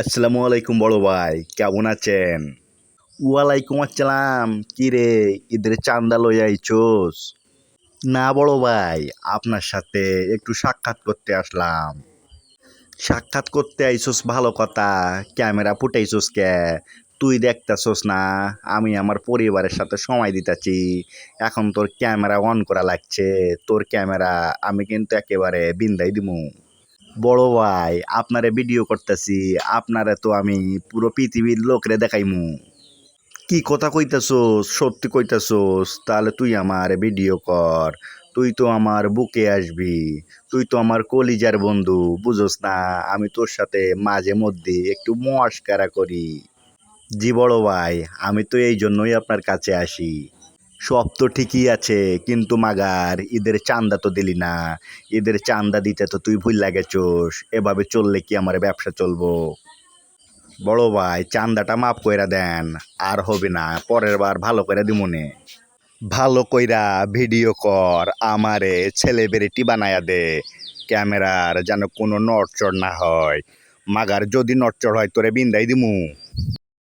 আসসালামু আলাইকুম বড় ভাই, কেমন আছেন? ওয়ালাইকুম আসসালাম, কি রে, ঈদের চান্দা লই আইছোস? না বড় ভাই, আপনার সাথে একটু সাক্ষাৎ করতে আসলাম। সাক্ষাৎ করতে আইছোস ভালো কথা, ক্যামেরা ফুটাইছোস কে? তুই দেখতাছোস না, আমি আমার পরিবারের সাথে সময় দিতেছি, এখন তোর ক্যামেরা অন করা লাগছে, তোর ক্যামেরা আমি কিন্তু একেবারে বিন্দাই দিমু। বড় ভাই, আপনারে ভিডিও করতেছি, আপনারে তো আমি পুরো পৃথিবীর লোকরে দেখাইমু। কি কথা কইতাছোস, সত্যি কইতাছোস, তাহলে তুই আমার ভিডিও কর। তুই তো আমার বুকে আসবি, তুই তো আমার কলিজার বন্ধু, বুঝোস না? আমি তোর সাথে মাঝে মধ্যে একটু মস্কারা করি। জি বড় ভাই, আমি তো এই জন্যই আপনার কাছে আসি। সব তো ঠিকই আছে, কিন্তু মাগার, ঈদের চান্দা তো দিলি না। ঈদের চান্দা দিতে তো তুই ভুল লাগেছোস এভাবে চললে কি আমার ব্যবসা চলবো? বড় ভাই চান্দাটা মাফ কইরা দেন, আর হবে না, পরের বার ভালো করে দিমনে। ভালো কইরা ভিডিও কর, আমারে ছেলেবেরেটি বানায়া দে, ক্যামেরার যেন কোনো নড়চড় না হয়। মাগার, যদি নড়চড় হয়, তোরে বিন্দাই দিমু।